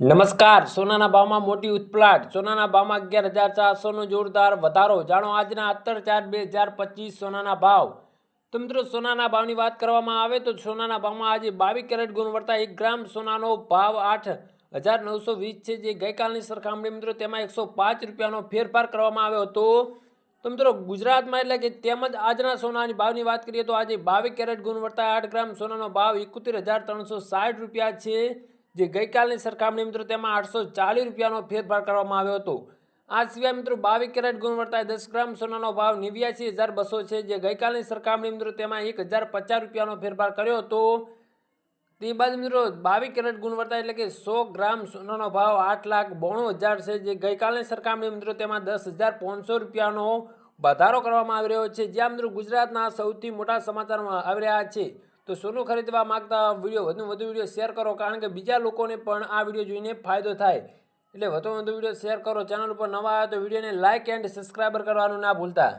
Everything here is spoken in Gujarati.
નમસ્કાર. સોનાના ભાવમાં મોટી ઉથપલાટ. સોનાના ભાવમાં અગિયાર હજાર ચારસોનો જોરદાર વધારો. જાણો આજના અત્તર ચાર બે હજાર પચીસ સોનાના ભાવ. તો મિત્રો, સોનાના ભાવની વાત કરવામાં આવે તો સોનાના ભાવમાં આજે બાવીસ કેરેટ ગુણવત્તા એક ગ્રામ સોનાનો ભાવ આઠ હજાર નવસો વીસ છે. જે ગઈકાલની સરખામણી મિત્રો, તેમાં એકસો પાંચ રૂપિયાનો ફેરફાર કરવામાં આવ્યો હતો. તો મિત્રો, ગુજરાતમાં એટલે કે તેમજ આજના સોનાની ભાવની વાત કરીએ તો આજે બાવીસ કેરેટ ગુણવત્તા આઠ ગ્રામ સોનાનો ભાવ એકોતેર હજાર ત્રણસો સાઠ રૂપિયા છે. જે ગઈકાલની સરખામણી મિત્રો તેમાં આઠસો ચાલીસ રૂપિયાનો ફેરફાર કરવામાં આવ્યો હતો. આ સિવાય મિત્રો બાવીસ કેરેટ ગુણવત્તા દસ ગ્રામ સોનાનો ભાવ નેવ્યાસી હજાર બસો છે. જે ગઈકાલની સરખામણી મિત્રો તેમાં એક હજાર પચાસ રૂપિયાનો ફેરફાર કર્યો હતો. તે બાદ મિત્રો બાવીસ કેરેટ ગુણવત્તા એટલે કે સો ગ્રામ સોનાનો ભાવ આઠ લાખ બોણું હજાર છે. જે ગઈકાલની સરખામણી મિત્રો તેમાં દસ હજાર પાંચસો રૂપિયાનો વધારો કરવામાં આવી રહ્યો છે. જ્યાં મિત્રો ગુજરાતના સૌથી મોટા સમાચારમાં આવી રહ્યા છે. તો સોનું ખરીદવા માંગતા વીડિયો વધુ વધુ વીડિયો શેર કરો, કારણ કે બીજા લોકોને પણ આ વીડિયો જોઈને ફાયદો થાય. એટલે વધુ વધુ વીડિયો શેર કરો, ચેનલ ઉપર નવા આવ્યા તો વિડીયોને લાઇક એન્ડ સબસ્ક્રાઈબર કરવાનું ના ભૂલતા.